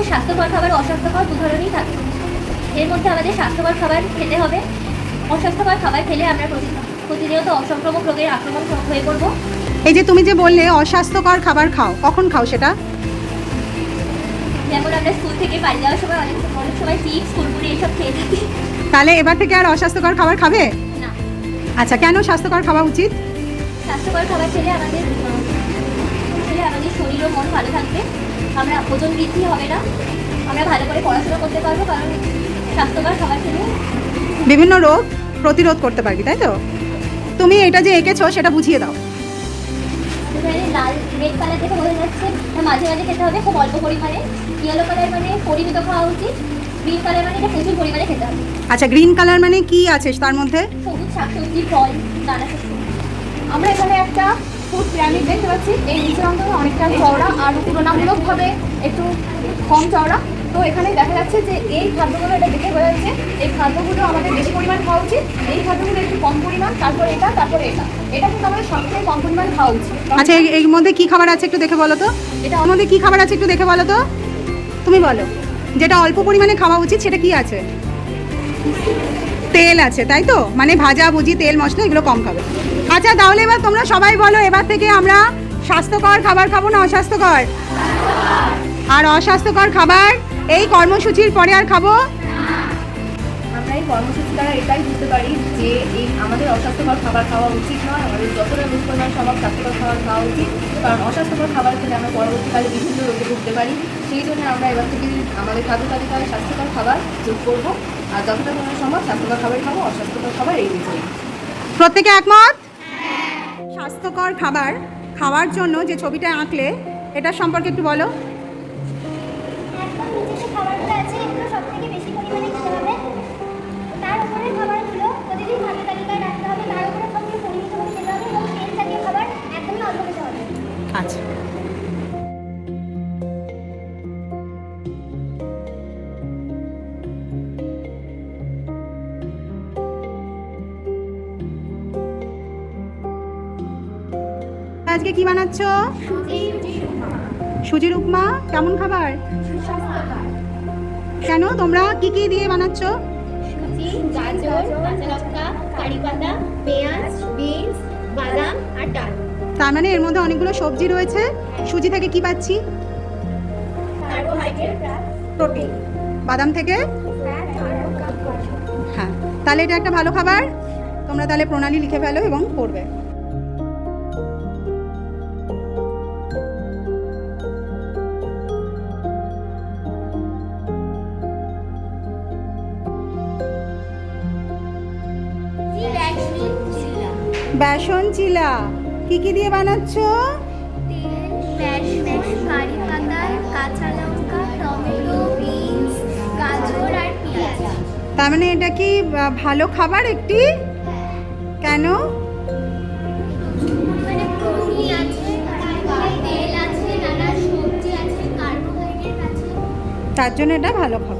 আমাদের স্বাস্থ্যকর খাবার অস্বাস্থ্যকর দু ধরনেরই থাকে। এর মধ্যে আমাদের স্বাস্থ্যকর খাবার খেতে হবে। অস্বাস্থ্যকর খাবার খেলে আমরা প্রতিনিয়ত অসংক্রামক রোগের আক্রমণ হয়ে পড়ব। এই যে তুমি যে বললে অস্বাস্থ্যকর খাবার খাও কখন খাও সেটা? যেমন আমরা স্কুল থেকে বাড়ি যাওয়ার সময় অনেক অনেক সময় চিপস কুরকুরি এসব খেয়ে থাকি। তাহলে এবার থেকে আর অস্বাস্থ্যকর খাবার খাবে? না। আচ্ছা কেন স্বাস্থ্যকর খাওয়া উচিত? স্বাস্থ্যকর খাবার খেলে আমাদের খেলে আমাদের শরীর ও মন ভালো থাকবে। আমরা ওজন বৃদ্ধি হবে না। আমরা ভালো করে পড়াশোনা করতে পারব কারণ স্বাস্থ্যকর খাবার খেলে বিভিন্ন রোগ প্রতিরোধ করতে পারবি তাই তো? তুমি এটা যে এঁকেছো সেটা বুঝিয়ে দাও। লাল রেড কালার দেখে বোঝা যাচ্ছে মাঝে মাঝে খেতে হবে খুব অল্প পরিমাণে। ইয়েলো কালার মানে পরিমিত খাওয়া উচিত গ্রিন কালার মানে এটা প্রচুর পরিমাণে খেতে হবে। আচ্ছা গ্রিন কালার মানে কি আছে তার মধ্যে? সবুজ শাকসবজি ফল নানা আমরা এখানে একটা ফুড পিরামিড দেখতে পাচ্ছি। এই নিচের অংশটা অনেকটা চওড়া আর তুলনামূলকভাবে একটু কম চওড়া। তো এখানে দেখা যাচ্ছে যে এই খাদ্যগুলো এটা দেখে বোঝা যাচ্ছে এই খাদ্যগুলো আমাদের বেশি পরিমাণ খাওয়া উচিত এই খাদ্যগুলো একটু কম পরিমাণ তারপর এটা তারপরে এটা। এটা কিন্তু আমাদের সবথেকে কম পরিমাণ খাওয়া উচিত। আচ্ছা এর- এর মধ্যে কি খাবার আছে একটু দেখে বলো তো? এটা ওর মধ্যে কি খাবার আছে একটু দেখে বলো তো? তুমি বলো। যেটা অল্প পরিমাণে খাওয়া উচিত সেটা কি আছে? তেল আছে তাই তো? মানে ভাজা ভুজি তেল মশলা এগুলো কম খাবে। আচ্ছা তাহলে এবার তোমরা সবাই বলো এবার থেকে আমরা স্বাস্থ্যকর খাবার খাব না অস্বাস্থ্যকর? আর অস্বাস্থ্যকর খাবার এই কর্মসূচির পরে আর খাব? আমরা এই কর্মসূচি দ্বারা এটাই বুঝতে পারি যে এই আমাদের অস্বাস্থ্যকর খাবার খাওয়া উচিত নয় আমাদের যতটা বেশি পরিমাণ সম্ভব স্বাস্থ্যকর খাবার খাওয়া উচিত। কারণ অস্বাস্থ্যকর খাবার খেলে আমরা পরবর্তীকালে বিভিন্ন রোগে ভুগতে পারি। সেই জন্য আমরা এবার থেকে আমাদের খাদ্য তালিকায় স্বাস্থ্যকর খাবার যোগ করব। আর যতটা পরিমাণ সম্ভব স্বাস্থ্যকর খাবার খাব অস্বাস্থ্যকর খাবার এড়িয়ে চলবো প্রত্যেকে একমত? স্বাস্থ্যকর খাবার খাওয়ার জন্য যে ছবিটা আঁকলে এটা সম্পর্কে একটু বলো। আজকে কি বানাচ্ছ? সুজির উপমা। কেমন খাবার? কেন? তোমরা কি কি দিয়ে বানাচ্ছ? তার মানে এর মধ্যে অনেকগুলো সবজি রয়েছে। সুজি থেকে কি পাচ্ছি? প্রোটিন। বাদাম থেকে? হ্যাঁ। তাহলে এটা একটা ভালো খাবার। তোমরা তাহলে প্রণালী লিখে ফেলো এবং পড়বে। বেসন চিলা। কি কি দিয়ে বানাচ্ছ? তার মানে এটা কি ভালো খাবার একটি? কেন? মানে তার জন্য এটা ভালো খাবার।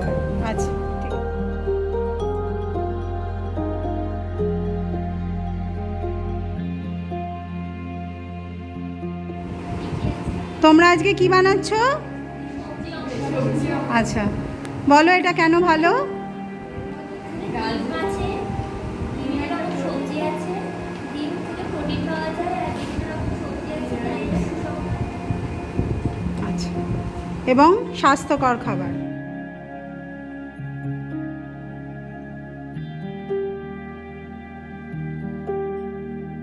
তোমরা আজকে কি বানাচ্ছ? আচ্ছা বলো এটা কেন ভালো? ডিম আচ্ছা এবং স্বাস্থ্যকর খাবার।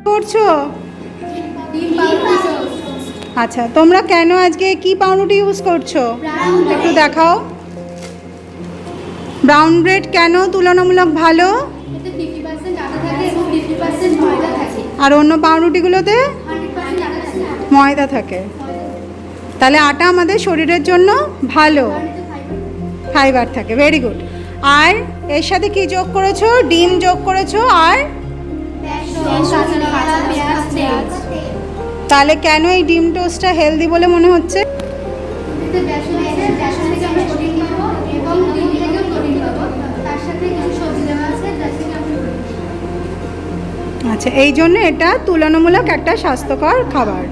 করছ? আচ্ছা তোমরা কেন আজকে কি পাউরুটি ইউজ করছ? একটু দেখাও। ব্রাউন ব্রেড কেন তুলনামূলক ভালো? আর অন্য পাউরুটিগুলোতে? ময়দা থাকে। তাহলে আটা আমাদের শরীরের জন্য ভালো। ফাইবার থাকে ভেরি গুড আর এর সাথে কি যোগ করেছ? ডিম যোগ করেছ আর তাহলে কেন এই ডিম টোস্টটা হেলদি বলে মনে হচ্ছে। আচ্ছা এই জন্য এটা তুলনামূলক একটা স্বাস্থ্যকর খাবার।